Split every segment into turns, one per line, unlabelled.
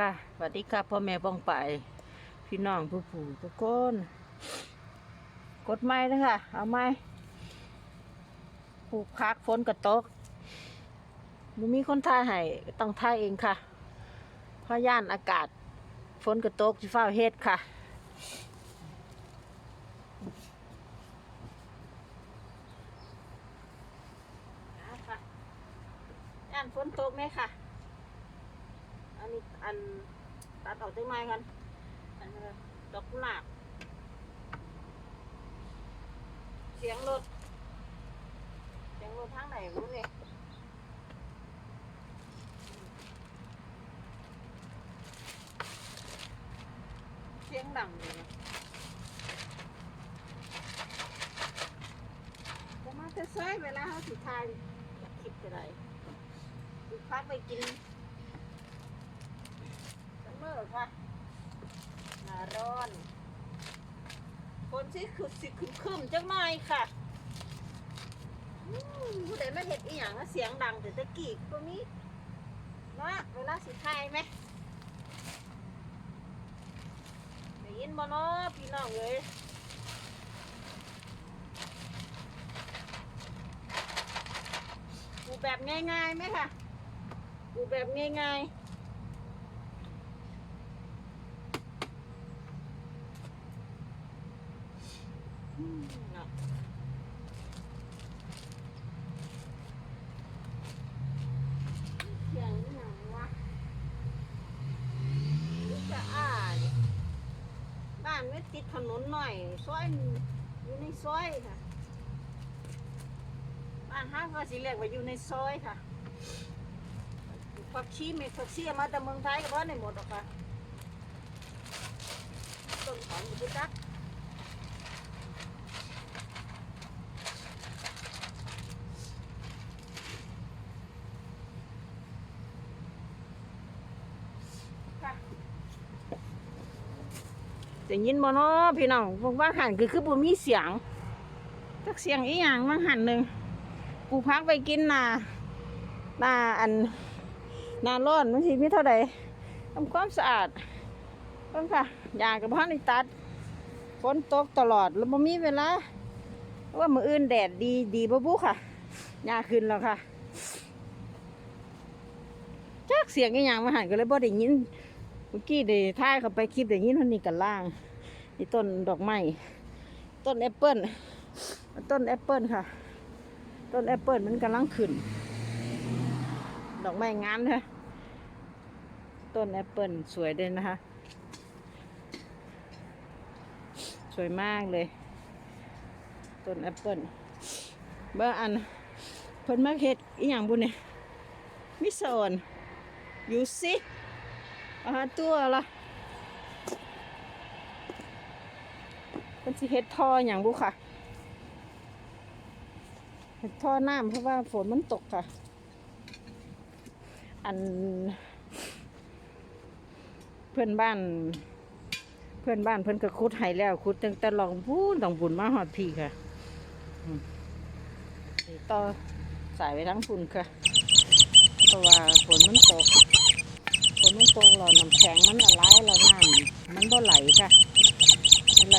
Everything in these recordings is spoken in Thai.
ค่ะสวัสดีค่ะพ่อแม่บ้องไป พี่น้องผู้ผู้ทุกคนกดไม้นะคะเอาไม้ปลูกพักฝนกระตกมันมีคนท่าให้ต้องท่าเองค่ะเพราะย่านอากาศฝนกระตกจะฟ้าเฮ็ดค่ะอาค่ะย่านฝนตกไหมค่ะ อันนี้อันตัดออกต้นไม้กันอันดอกกุหลาบเสียงรถเสียงรถทางไหนรู้เลยเสียงดังเลยนะจะมาจะซอยเวลาเขาสิทายคลิปอะไรสิพักไปกิน มเมอร์ค่ะหนาร้อนฝนสิคือสิคึมคึมจังหน่อยค่ะผู้ใดไมาเห็ดอีหยังเสียงดังแต่ตะกี้ก็มีนะเวลาสิทยไหมได้ยินบ่เนาะพี่น้องเอ้ยปลูกแบบง่ายๆไหมค่ะปลูกแบบง่ายๆ เนาะเสียงอหย่างวะนี่จะอ่านบ้านไม่ติดถนนหน่อยซอยอยู่ในซอยค่ะ บ้านห้างก็สิเรียกว่าอยู่ในซอยค่ะผักชีไม่ผักชีเอามาแต่เมืองไทยก็เพราะในหมดหรอกค่ะต้นของอยู่ที่จัก จะยินบ่เนาะพี่น้องพวกว่างหันคือคือบ่มีเสียงจักเสียงอีหยังว่างหันหนึ่งกูพักไปกินนานาอันนาร้อนมันสิมีเท่าใดทำความสะอาดเพิ่นค่ะอยากกับพ่อในตัดฝนตกตลอดแล้วบ่มีเวลาว่ามืออื่นแดดดีดีบ่บุค่ะหญ้าขึ้นแล้วค่ะจักเสียงอีหยังว่างหันก็เลยบ่ได้ยินเมื่อกี้ได้ถ่ายเข้าไปคลิปได้ยินเท่านี้กันล่าง นี่ต้นดอกไม้ต้นแอปเปิ้ลต้นแอปเปิ้ลค่ะ ต้นแอปเปิ้ลมันกำลังขึ้น ดอกไม้งามค่ะต้นแอปเปิ้ลสวยเลยนะคะ สวยมากเลย ต้นแอปเปิ้ลเบอร์อันเพิ่นมาเฮ็ดอีหยังบุญเนี่ยมิสอนอยู่สิอาหารตัวละ เป็นสิเฮ็ดท่ออย่างบุค่ะเฮ็ดท่อน้ำเพราะว่าฝนมันตกค่ะ อัน เพื่อนบ้าน เพื่อนบ้านเพื่อนก็คุดให้แล้วคุดตั้งแต่ลองพูนต้องบุญมาหอดพี่ค่ะต่อสายไปทั้งฝุ่นค่ะเพราะว่าฝนมันตกฝนมันตกเราน้ำแข็งมันละลายเราน้ำมันบ่ไหลค่ะมันไหล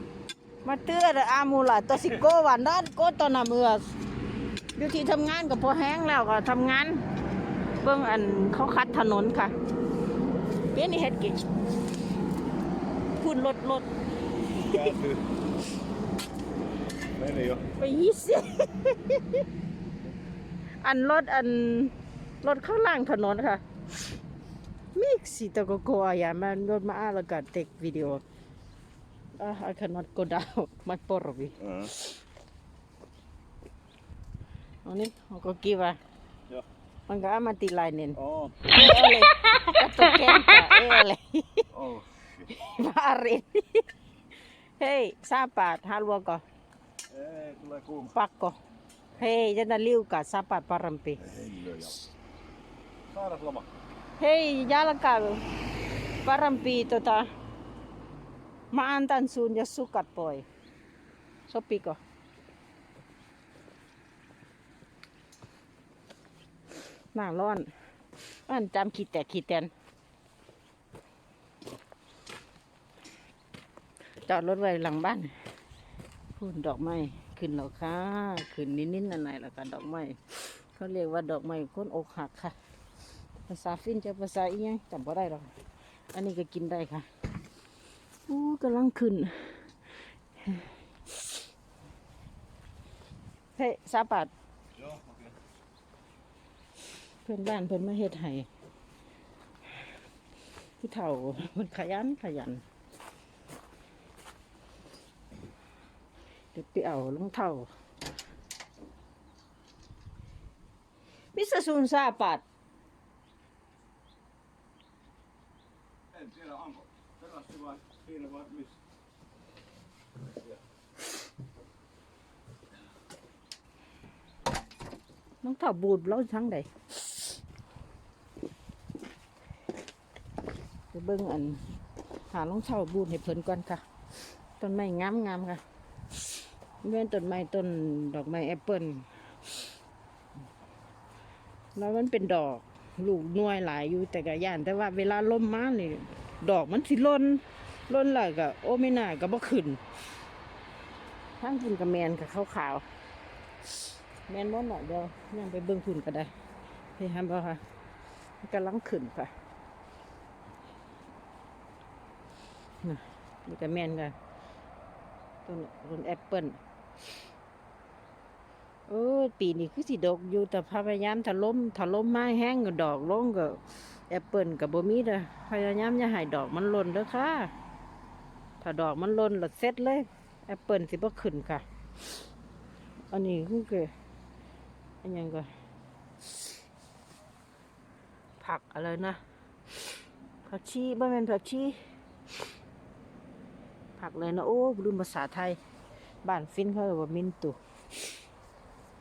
ม่แต่อ่านี่ก็ก็อย่า before เอ้ not nothing อ่านี่ยศมาอ่านยศมาอ่านละกาเลยวิดีโออ่านี่ก็ก็อ่าอย่า
Lataako koko?
Pesu glattia. Voi hissi. Mä tiedän aamulla, että tosi kova. Näin kotona myös. อยู่ที่ทำงานกับพอแห้งแล้วก็ทำงานเบิ่งอันเขาคัดถนนค่ะเปี้ยนี่เฮ็ดกิพุ่นรถรถ
Kääntyy. Meni jo.
ไปยี่สิอันรถอันรถข้างล่างถนนค่ะมิกซิตะโกโกะอย่ามันรถมาอาแล้วก็เทควิดีโอ Ah, uh, I cannot go down. My porvi.
Mm.
No niin, onko kiva?
Joo.
Onko ammatilainen? Oo.
Oh.
Ei ole. Katso kentää, ei ole. Oh shit. Hei, sapaat, haluanko?
Ei, tulee kuuma.
Pakko. Hei, tänä liukaa, sapaat parempi.
Ei, jalan kau. Parampi
Hei, jalka parempi tota, mä antan sun ja sukat poi. Sopiko? Nää on. An jam ขีดแต่ขีดแตนจอดรถไว้หลังบ้านพูนดอกไม้ขึ้นแล้วค่ะขึ้นนิดๆหน่อยๆแล้วก็ดอกไม้เขาเรียกว่าดอกไม้คนอกหักค่ะ ภาษาฟินจะภาษาอีหยังจำบ่ได้หรอกอันนี้ก็กินได้ค่ะ อู้กำลังขึ้นเฮ้ยซาปัดเพื่อนบ้านเพื่อนมาเฮ็ดให้ผู้เฒ่ามันขยันขยันเดี๋ยวไปเอารองเท้ามิสซูนซาปัด
En tiedä, onko. Pelasti vai siinä vai missä?
น้ น้องเฒ่าบูดแล้วทั้งใดไปเบิ่งอัน หารองเท้าบูดให้เพิ่นก่อนค่ะ ต้นไม้งามงามค่ะเว้นต้นไม้ต้นดอกไม้แอปเปิลแล้วมันเป็นดอก ลูกน่วยหลายอยู่แต่กระย่าน แต่ว่าเวลาลมมานี่ดอกมันสิล่น ล่นแล้วก็โอไม่น่าก็บ่ขึ้นทั้งกินกับแมนกับข้าวขาว แมนบ่เนาะเดียวยังไปเบิ่งพุ่นก็ได้เฮ้ยฮันบ่ค่ะกำลังขึ้นค่ะนี่ก็แมนกันต้นต้นแอปเปิลเออปีนี้คือสิดกอยู่แต่พยายามถล่มถล่มไม้แห้งก็ดอกลงก็แอปเปิลกับบ่มีเด้อพยายามอย่าให้ดอกมันหล่นเด้อค่ะ ถ้าดอกมันล่นแล้วเสร็จเลยแอปเปิลสิบ่ขึ้นค่ะ อันนี้คือคืออันยังก็ผักอะไรนะ ผักชีบ่แม่นผักชีผักเลยนะ โอ้ลืมภาษาไทย บ้านฟินเขาเรียกว่ามินตุ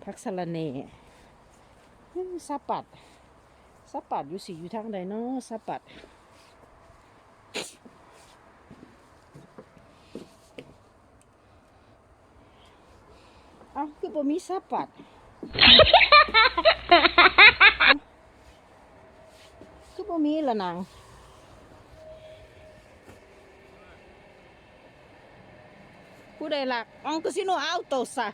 ผักสะระเน่ซาปัดซาปัดอยู่สีอยู่ทางใดเนาะซาปัด เอ้าคือบ่มีซาปัดเอ้าคือบ่มีละนาง Kuda elak. Onko sinun autossa?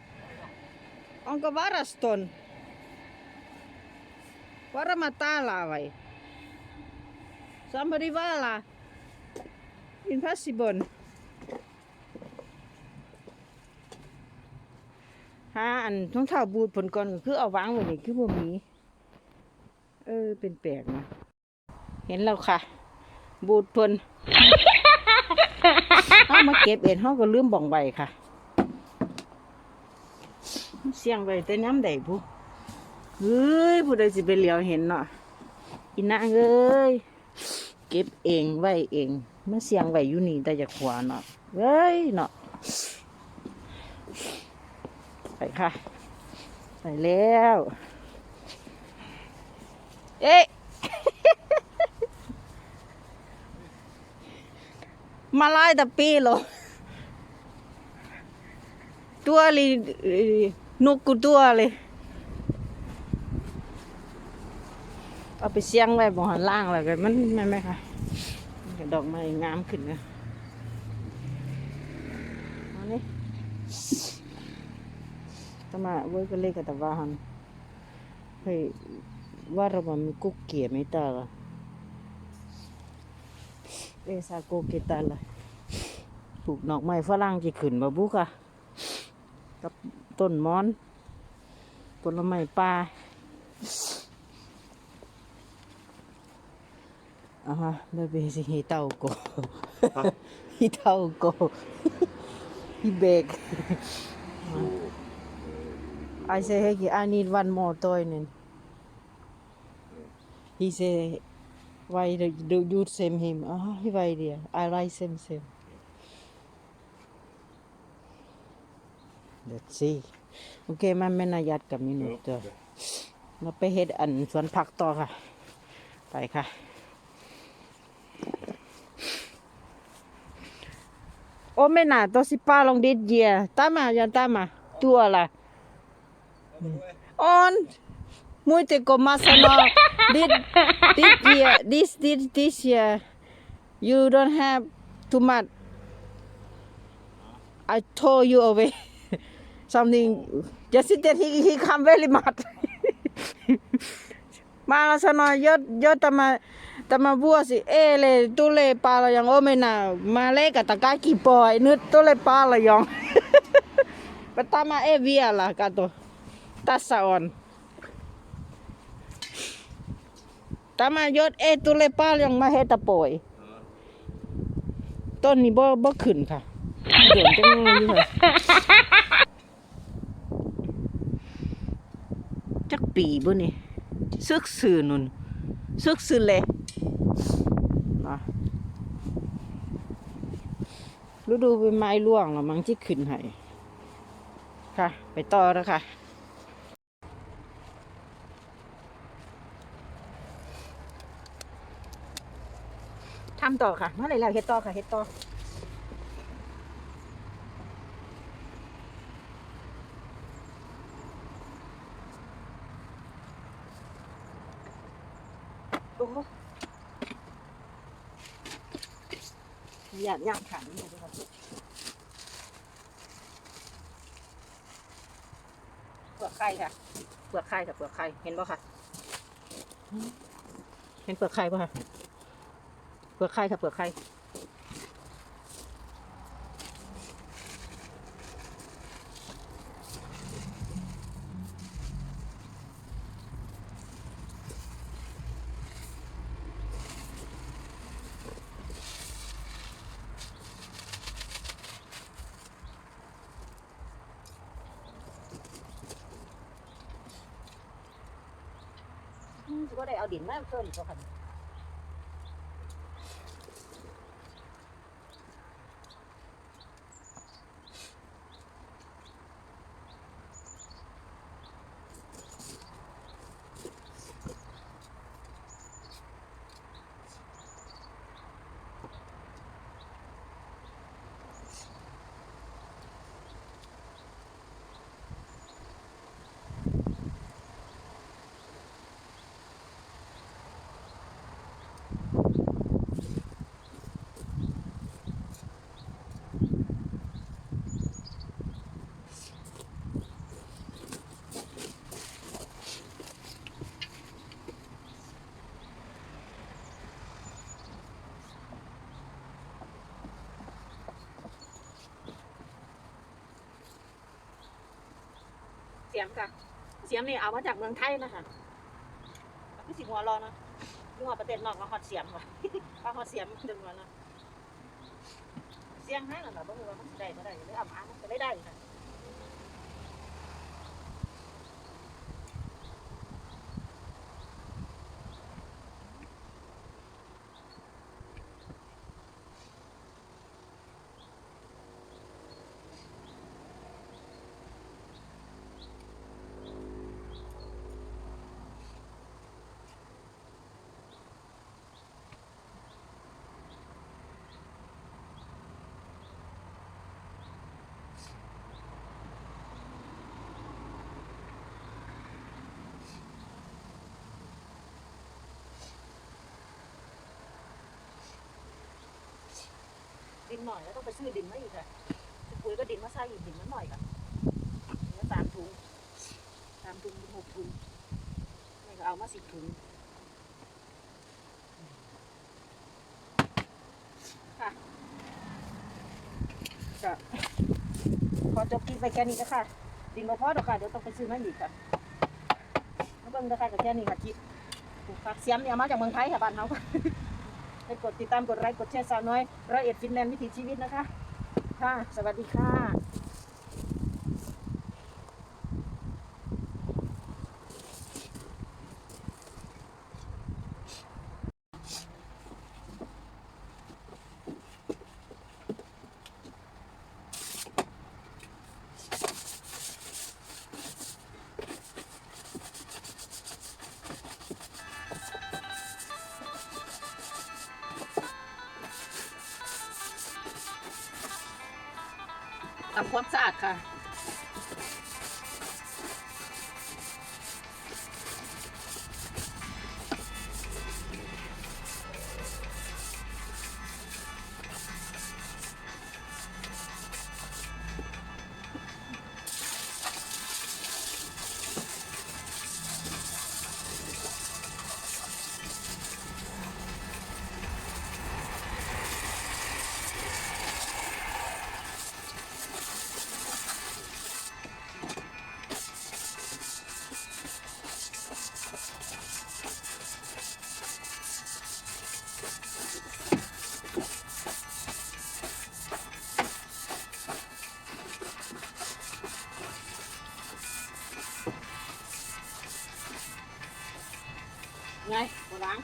Onko varaston? Varma täällä vai? Somebody vala. Impossible. หาอันท้องเท้าบูดผลก่อนก็คือเอาวางไว้นี่คือบ่มีเออ เป็นแปลกนะเห็นแล้วค่ะ บูดเพิ่นเอามาเก็บเองเขาก็ลืมบ่องใบค่ะ เสียงไว้แต่น้ำใดผู้เฮ้ยผู้ใดสิไปเหลียวเห็นเนาะอีนางเอ้ยเก็บเองไว้เองมาเสียงไว้อยู่นี่แต่จะขวาเนาะเฮ้ยเนาะ ไปค่ะ ไปแล้ว เอ๊ะ Malai tapi lo. Tua li eh, nuku tua li. เอาไปเสียงไว้บนหันล่างแล้วกันมันไม่ไหมคะดอกไม้งามขึ้นนะอัน นี้ทำไมเว้ยก็เล็กกับตะวันเฮ้ยว่าเรามันมีกุ๊กเกียไม่ตาละเอซาโกเกตาละปลูกดอกไม้ฝรั่งจะขึ้นมาบุกอะกับต้นมอน ผลไม้ป่าอ่าฮะเบเบสิฮิเตาโกฮิเตาโกฮิเบก I say hey I need one more toy นึง he say why do do you same him oh he why there I like same same let's see โอเคมันไม่นายัดกับมินุเตอเราไปเฮ็ดอันสวนผักต่อค่ะ ไปค่ะ โอ้ไม่น่าตัวสิป้าลองดิดเยียตามมายันตามมาตัวละ ออน muito como no did this year this this this year you don't have too much I told you away something just that he he come very much มาล้วสนอยยศยศตมาตมาบัวสิเอเลยตุเลปลาลยังโอไม่น่ามาเลกับตะกากี่ปอยนึดตุเลปลาลยัง Pertama eh via lah kato. Tasaon. Tama yot eh tule pal yang ma heta poi. ต้นนี้บ่บ่ขึ้นค่ะโดนจังเลยค่ะจักปีบ่นี่ซึกซื่อนุ่นซึกซื่อเลยนะฤดูใบไม้ร่วงแล้วมั้งที่ขึ้นให้ค่ะ ไปต่อแล้วค่ะ ทำต่อค่ะเมื่อไหรแล้วเฮ็ดต่อค่ะเฮ็ดต่อโอ้โหยาดย่างขันนี่ค่ะเปลือกไข่ค่ะ เปลือกไข่ค่ะ เปลือกไข่ เห็นป่ะค่ะ เห็นเปลือกไข่ป่ะค่ะ เปลือกไข่ค่ะเปลือกไข่อืมก็ได้เอาดินมาเพิ่มอีกแล้วค่ะ สียมค่ะเสียมนี่เอามาจากเมืองไทยนะคะพี่สิหัวรอเนาะหัวประเทศนอกมาหอดเสียมว่ะมาหอดเสียมดึงมาเนาะเสียงให้หรอแบบบ่รู้ว่ามันได้ไม่ได้หรือเอามามันก็ไม่ได้ค่ะ ดินหน่อยแล้วต้องไปซื้อดินมาอีกค่ะปุ๋ยก็ดินมาใส่อีกดินมันหน่อยค่ะเนื้อสามถุงสามถุงหกถุงนี่ก็เอามาสิบถุงค่ะก็ขอจบคลิปไปแค่นี้นะคะดินมาพอดอกค่ะเดี๋ยวต้องไปซื้อมาอีกค่ะมาเบิ่งนะคะกับแค่นี้ค่ะคลิปค่ะเสียมเนี่ยมาจากเมืองไทยค่ะบ้านเขาค่ะ ให้กดติดตามกดไลค์กดแชร์สาวน้อยร้อยเอ็ดฟินแลนด์วิถีชีวิตนะคะ ค่ะ สวัสดีค่ะ ความสะอาดค่ะ ไงโบราณ